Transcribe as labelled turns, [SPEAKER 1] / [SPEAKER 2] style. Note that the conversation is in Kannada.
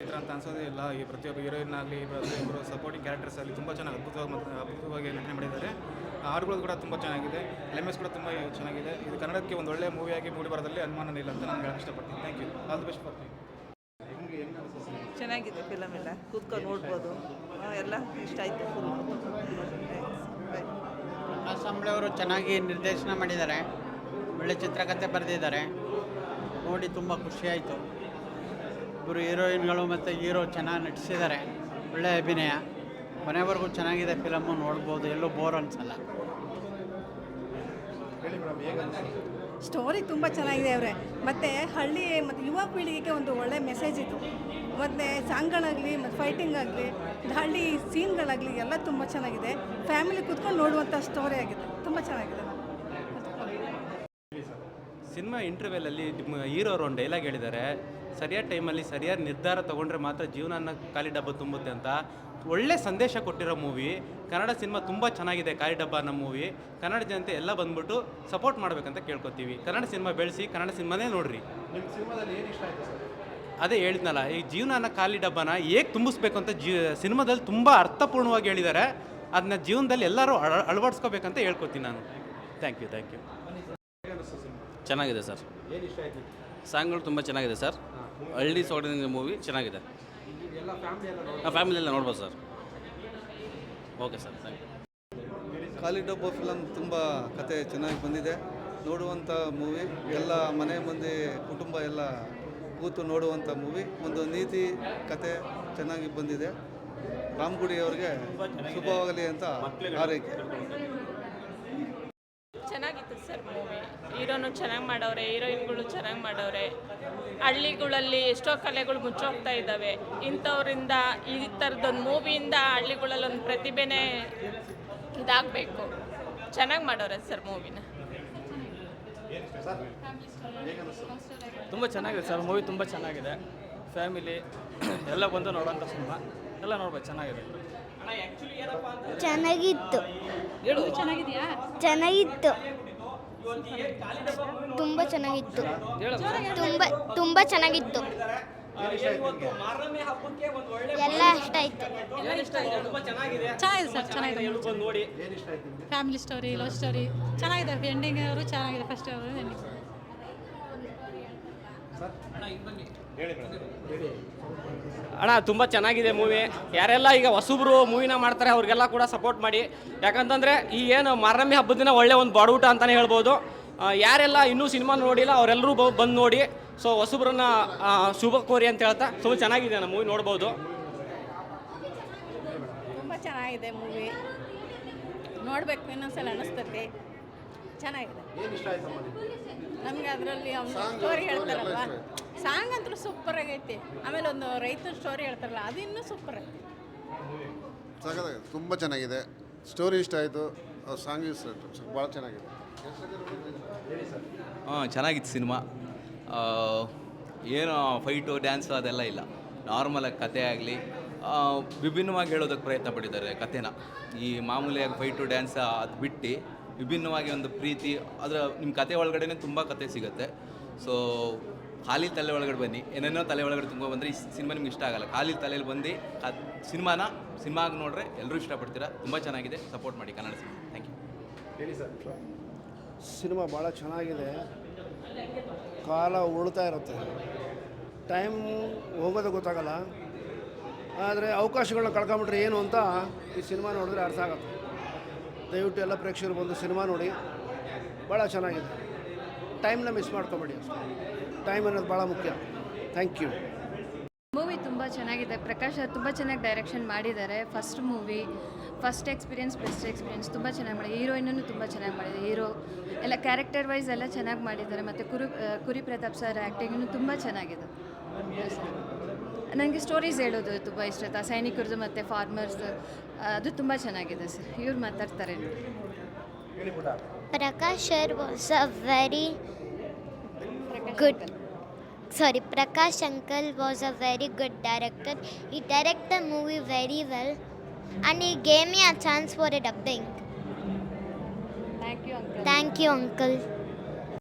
[SPEAKER 1] ಈ ಥರ ಅಂತ ಅನ್ಸೋದೇ ಇಲ್ಲ. ಈ ಪ್ರತಿಯೊಬ್ಬ ಹೀರೋಯಿನ್ ಆಗಲಿ ಪ್ರತಿಯೊಬ್ಬರು ಸಪೋರ್ಟಿಂಗ್ ಕ್ಯಾರೆಕ್ಟರ್ಸ್ ಆಗಲಿ ತುಂಬ ಚೆನ್ನಾಗಿ ಅದ್ಭುತವಾಗಿ ಮತ್ತು ಅದ್ಭುತವಾಗಿ ನಟನೆ ಮಾಡಿದ್ದಾರೆ. ಹಾಡುಗಳು ಕೂಡ ತುಂಬ ಚೆನ್ನಾಗಿದೆ. ಎಸ್ ಕೂಡ ತುಂಬ ಚೆನ್ನಾಗಿದೆ. ಇದು ಕನ್ನಡಕ್ಕೆ ಒಂದು ಒಳ್ಳೆಯ ಮೂವಿಯಾಗಿ ಮೂಡಿ ಬರೋದಲ್ಲಿ ಅನುಮಾನ ಇಲ್ಲ ಅಂತ ನಾನು ಹೇಳಕ್ಕೆ ಇಷ್ಟಪಡ್ತೀನಿ. Thank you all the best for
[SPEAKER 2] ಚೆನ್ನಾಗಿದೆ ಫಿಲಮ್ ಎಲ್ಲ. ಕೂತ್ಕೊಂಡು ನೋಡ್ಬೋದು. ಎಲ್ಲ ಇಷ್ಟ ಆಯಿತು ಫುಲ್
[SPEAKER 3] ಅಸಂಬ್ಳಿ ಅವರು ಚೆನ್ನಾಗಿ ನಿರ್ದೇಶನ ಮಾಡಿದ್ದಾರೆ. ಒಳ್ಳೆ ಚಿತ್ರಕಥೆ ಬರೆದಿದ್ದಾರೆ. ನೋಡಿ ತುಂಬ ಖುಷಿಯಾಯಿತು ಇಬ್ಬರು ಹೀರೋಯಿನ್ಗಳು ಮತ್ತು ಹೀರೋ ಚೆನ್ನಾಗಿ ನಟಿಸಿದ್ದಾರೆ. ಒಳ್ಳೆ ಅಭಿನಯ. ಕೊನೆವರೆಗೂ ಚೆನ್ನಾಗಿದೆ ಫಿಲಮ್ಮು ನೋಡ್ಬೋದು. ಎಲ್ಲೂ ಬೋರ್ ಅನಿಸಲ್ಲ.
[SPEAKER 4] ಸ್ಟೋರಿ ತುಂಬ ಚೆನ್ನಾಗಿದೆ ಅವರೇ. ಮತ್ತು ಹಳ್ಳಿ ಮತ್ತು ಯುವ ಪೀಳಿಗೆಗೆ ಒಂದು ಒಳ್ಳೆ ಮೆಸೇಜ್ ಇತ್ತು. ಮತ್ತು ಸಾಂಗ್ಗಳಾಗಲಿ ಮತ್ತು ಫೈಟಿಂಗ್ ಆಗಲಿ ಹಳ್ಳಿ ಸೀನ್ಗಳಾಗಲಿ ಎಲ್ಲ ತುಂಬ ಚೆನ್ನಾಗಿದೆ. ಫ್ಯಾಮಿಲಿ ಕುತ್ಕೊಂಡು ನೋಡುವಂಥ ಸ್ಟೋರಿ ಆಗಿದೆ. ತುಂಬ ಚೆನ್ನಾಗಿದೆ
[SPEAKER 5] ಸಿನಿಮಾ ಇಂಟರ್ವ್ಯೂಲಲ್ಲಿ ಹೀರೋರು ಒಂದು ಡೈಲಾಗ್ ಹೇಳಿದ್ದಾರೆ. ಸರಿಯಾದ ಟೈಮಲ್ಲಿ ಸರಿಯಾದ ನಿರ್ಧಾರ ತೊಗೊಂಡ್ರೆ ಮಾತ್ರ ಜೀವನನ ಖಾಲಿ ಡಬ್ಬ ತುಂಬುತ್ತೆ ಅಂತ. ಒಳ್ಳೆ ಸಂದೇಶ ಕೊಟ್ಟಿರೋ ಮೂವಿ ಕನ್ನಡ ಸಿನಿಮಾ ತುಂಬ ಚೆನ್ನಾಗಿದೆ ಖಾಲಿ ಡಬ್ಬ ಅನ್ನೋ ಮೂವಿ ಕನ್ನಡ ಜನತೆ ಎಲ್ಲ ಬಂದ್ಬಿಟ್ಟು ಸಪೋರ್ಟ್ ಮಾಡಬೇಕಂತ ಕೇಳ್ಕೊತೀವಿ. ಕನ್ನಡ ಸಿನಿಮಾ ಬೆಳೆಸಿ ಕನ್ನಡ ಸಿನಿಮಾನೇ ನೋಡ್ರಿ. ಅದೇ ಹೇಳಿದ್ನಲ್ಲ ಈ ಜೀವನನ ಖಾಲಿ ಡಬ್ಬನ ಹೇಗೆ ತುಂಬಿಸ್ಬೇಕು ಅಂತ ಜೀ ಸಿನಿಮಾದಲ್ಲಿ ತುಂಬ ಅರ್ಥಪೂರ್ಣವಾಗಿ ಹೇಳಿದ್ದಾರೆ. ಅದನ್ನ ಜೀವನದಲ್ಲಿ ಎಲ್ಲರೂ ಅಳ ಅಳವಡಿಸ್ಕೋಬೇಕಂತ ಹೇಳ್ಕೊತೀನಿ ನಾನು. ಥ್ಯಾಂಕ್ ಯು ಥ್ಯಾಂಕ್ ಯು
[SPEAKER 6] ಚೆನ್ನಾಗಿದೆ ಸರ್. ಸಾಂಗ್ಗಳು ತುಂಬ ಚೆನ್ನಾಗಿದೆ ಸರ್. ಹಳ್ಳಿ ಸೋಡಿನ ಮೂವಿ ಚೆನ್ನಾಗಿದೆ. ಹಾಂ ಫ್ಯಾಮಿಲಿ ಎಲ್ಲ ನೋಡ್ಬೋದು. Sir. Okay sir thank you.
[SPEAKER 7] ಖಾಲಿ ಡಬ್ಬ ಫಿಲಮ್ ತುಂಬ ಕತೆ ಚೆನ್ನಾಗಿ ಬಂದಿದೆ. ನೋಡುವಂಥ ಮೂವಿ ಎಲ್ಲ ಮನೆ ಮಂದಿ ಕುಟುಂಬ ಎಲ್ಲ ಕೂತು ನೋಡುವಂಥ ಮೂವಿ ಒಂದು ನೀತಿ ಕತೆ ಚೆನ್ನಾಗಿ ಬಂದಿದೆ. ರಾಮಗುಡಿ ಅವ್ರಿಗೆ ಶುಭವಾಗಲಿ ಅಂತ ಹಾರೈಕೆ.
[SPEAKER 8] ಚೆನ್ನಾಗಿತ್ತು ಸರ್ ಮೂವಿ. ಹೀರೋನು ಚೆನ್ನಾಗಿ ಮಾಡವ್ರೆ, ಹೀರೋಯಿನ್ಗಳು ಚೆನ್ನಾಗಿ ಮಾಡವ್ರೆ. ಹಳ್ಳಿಗಳಲ್ಲಿ ಎಷ್ಟೋ ಕಲೆಗಳು ಮುಚ್ಚೋಗ್ತಾ ಇದ್ದಾವೆ. ಇಂಥವ್ರಿಂದ, ಈ ಥರದೊಂದು ಮೂವಿಯಿಂದ ಹಳ್ಳಿಗಳಲ್ಲಿ ಒಂದು ಪ್ರತಿಭೆನೇ ಇದಾಗಬೇಕು. ಚೆನ್ನಾಗಿ ಮಾಡವ್ರೆ ಸರ್ ಮೂವಿನ.
[SPEAKER 9] ತುಂಬ ಚೆನ್ನಾಗಿದೆ ಸರ್, ಮೂವಿ ತುಂಬ ಚೆನ್ನಾಗಿದೆ. ಫ್ಯಾಮಿಲಿ, ಎಲ್ಲ ಬಂದು ನೋಡೋಂಥ ಸಿನಿಮಾ. ಎಲ್ಲ ನೋಡ್ಬೋದು, ಚೆನ್ನಾಗಿದೆ.
[SPEAKER 10] ಚೆನ್ನಾಗಿತ್ತು. ಚೆನ್ನಾಗಿತ್ತು. ತುಂಬ ಚೆನ್ನಾಗಿತ್ತು. ತುಂಬ ತುಂಬ ಚೆನ್ನಾಗಿತ್ತು. ಎಲ್ಲ ಇಷ್ಟ ಆಯ್ತು.
[SPEAKER 4] ಚೆನ್ನಾಗಿದೆ. ಸರ್ ಚೆನ್ನಾಗಿದೆ.
[SPEAKER 9] ನೋಡಿ.
[SPEAKER 4] ಫ್ಯಾಮಿಲಿ ಸ್ಟೋರಿ ಲವ್ ಸ್ಟೋರಿ ಚೆನ್ನಾಗಿದೆ. ಎಂಡಿಂಗ್ ಅವರು ಚೆನ್ನಾಗಿದೆ. ಫಸ್ಟ್ ಅವರು ಎಂಡಿಂಗ್
[SPEAKER 9] ಅಣ್ಣ, ತುಂಬ ಚೆನ್ನಾಗಿದೆ ಮೂವಿ ಯಾರೆಲ್ಲ ಈಗ ಹೊಸಬ್ರು ಮೂವಿನ ಮಾಡ್ತಾರೆ, ಅವ್ರಿಗೆಲ್ಲ ಕೂಡ ಸಪೋರ್ಟ್ ಮಾಡಿ. ಯಾಕಂತಂದರೆ, ಈ ಏನು ಮಾರಮ್ಮಿ ಹಬ್ಬದ ದಿನ ಒಳ್ಳೆ ಒಂದು ಬಾಡೂಟ ಅಂತಲೇ ಹೇಳ್ಬೋದು. ಯಾರೆಲ್ಲ ಇನ್ನೂ ಸಿನಿಮಾ ನೋಡಿಲ್ಲ, ಅವರೆಲ್ಲರೂ ಬಂದು ನೋಡಿ. ಸೊ ಹೊಸಬ್ರನ್ನ ಶುಭ ಕೋರಿ ಅಂತ ಹೇಳ್ತಾ, ತುಂಬ ಚೆನ್ನಾಗಿದೆ ಅಣ್ಣ ಮೂವಿ ನೋಡ್ಬೋದು.
[SPEAKER 4] ತುಂಬ ಚೆನ್ನಾಗಿದೆ ಮೂವಿ ನೋಡ್ಬೇಕು, ಇನ್ನೊಂದ್ಸಲ ಅನ್ನಿಸ್ತೈತಿ ಚೆನ್ನಾಗಿದೆ. ನಮ್ಗೆ? ಅದರಲ್ಲಿ ಅವ್ನು ಸ್ಟೋರಿ ಹೇಳ್ತಾರಲ್ವ? ಸಾಂಗ್ ಅಂತೂ ಸೂಪರ್ ಆಗೈತಿ. ಆಮೇಲೆ ಒಂದು ರೈತರ ಸ್ಟೋರಿ ಹೇಳ್ತಾರಲ್ಲ ಅದು ಇನ್ನೂ ಸೂಪರ್ ಐತಿ
[SPEAKER 7] ಸಖತ್ತಾಗಿದೆ ತುಂಬ ಚೆನ್ನಾಗಿದೆ. ಸ್ಟೋರಿ ಇಷ್ಟ ಆಯಿತು. ಸಾಂಗ್ ಇಷ್ಟ ಆಯಿತು. ಭಾಳ ಚೆನ್ನಾಗಿದೆ.
[SPEAKER 6] ಹಾಂ ಚೆನ್ನಾಗಿತ್ತು ಸಿನಿಮಾ. ಏನು ಫೈಟು ಡ್ಯಾನ್ಸು ಅದೆಲ್ಲ ಇಲ್ಲ. ನಾರ್ಮಲಾಗಿ ಕತೆ ಆಗಲಿ ವಿಭಿನ್ನವಾಗಿ ಹೇಳೋದಕ್ಕೆ ಪ್ರಯತ್ನ ಪಟ್ಟಿದ್ದಾರೆ ಕಥೆನ ಈ ಮಾಮೂಲಿಯಾಗಿ ಫೈಟು ಡ್ಯಾನ್ಸ್ ಅದು ಬಿಟ್ಟು ವಿಭಿನ್ನವಾಗಿ ಒಂದು ಪ್ರೀತಿ, ಅದರ ನಿಮ್ಮ ಕತೆ ಒಳಗಡೆ ತುಂಬ ಕತೆ ಸಿಗುತ್ತೆ. ಸೊ ಖಾಲಿ ತಲೆ ಒಳಗಡೆ ಬನ್ನಿ. ಏನೇನೋ ತಲೆ ಒಳಗಡೆ ತುಂಬ ಬಂದರೆ ಈ ಸಿನಿಮಾ ನಿಮ್ಗೆ ಇಷ್ಟ ಆಗಲ್ಲ. ಖಾಲಿ ತಲೆಯಲ್ಲಿ ಬಂದು ಸಿನಿಮಾನ ಸಿನಿಮಾಗ ನೋಡ್ರೆ ಎಲ್ಲರೂ ಇಷ್ಟಪಡ್ತೀರಾ? ತುಂಬ ಚೆನ್ನಾಗಿದೆ. ಸಪೋರ್ಟ್ ಮಾಡಿ Kannada cinema. Thank you
[SPEAKER 7] cinema ಭಾಳ ಚೆನ್ನಾಗಿದೆ. ಕಾಲ ಉಳ್ತಾ ಇರುತ್ತೆ. ಟೈಮ್ ಹೋಗೋದು ಗೊತ್ತಾಗಲ್ಲ. ಆದರೆ ಅವಕಾಶಗಳನ್ನ ಕಳ್ಕೊಂಬಿಟ್ರೆ ಏನು ಅಂತ ಈ ಸಿನಿಮಾ ನೋಡಿದ್ರೆ ಅರ್ಥ ಆಗುತ್ತೆ. ದಯವಿಟ್ಟು ಎಲ್ಲ ಪ್ರೇಕ್ಷಕರು ಬಂದು ಸಿನಿಮಾ ನೋಡಿ. ಭಾಳ ಚೆನ್ನಾಗಿದೆ. ಟೈಮ್ನ ಮಿಸ್ ಮಾಡ್ಕೊಬೇಡಿ ಟೈಮ್ ಅನ್ನೋದು ಭಾಳ ಮುಖ್ಯ. ಥ್ಯಾಂಕ್ ಯು
[SPEAKER 10] ಮೂವಿ ತುಂಬ ಚೆನ್ನಾಗಿದೆ. ಪ್ರಕಾಶ್ ತುಂಬ ಚೆನ್ನಾಗಿ ಡೈರೆಕ್ಷನ್ ಮಾಡಿದ್ದಾರೆ. First movie first experience best experience ತುಂಬ ಚೆನ್ನಾಗಿ ಮಾಡಿದೆ ಹೀರೋಯಿನೂ ತುಂಬ ಚೆನ್ನಾಗಿ ಮಾಡಿದೆ ಹೀರೋ ಎಲ್ಲ ಕ್ಯಾರೆಕ್ಟರ್ ವೈಸ್ ಎಲ್ಲ ಚೆನ್ನಾಗಿ ಮಾಡಿದ್ದಾರೆ. ಮತ್ತು ಕುರು ಕುರಿ ಪ್ರತಾಪ್ ಸರ್ ಆ್ಯಕ್ಟಿಂಗೂ ತುಂಬ ಚೆನ್ನಾಗಿದೆ. ನನಗೆ ಸ್ಟೋರೀಸ್ ಹೇಳೋದು ತುಂಬ ಇಷ್ಟ. ಆಯ್ತು ಸೈನಿಕರದು ಮತ್ತು ಫಾರ್ಮರ್ಸ್ ಅದು ತುಂಬ ಚೆನ್ನಾಗಿದೆ ಸರ್. ಇವ್ರು ಮಾತಾಡ್ತಾರೆ.
[SPEAKER 8] Prakash sir was a very good sorry Prakash uncle was a very good director he direct the movie very well and he game ya chance for a dubbing
[SPEAKER 10] thank you uncle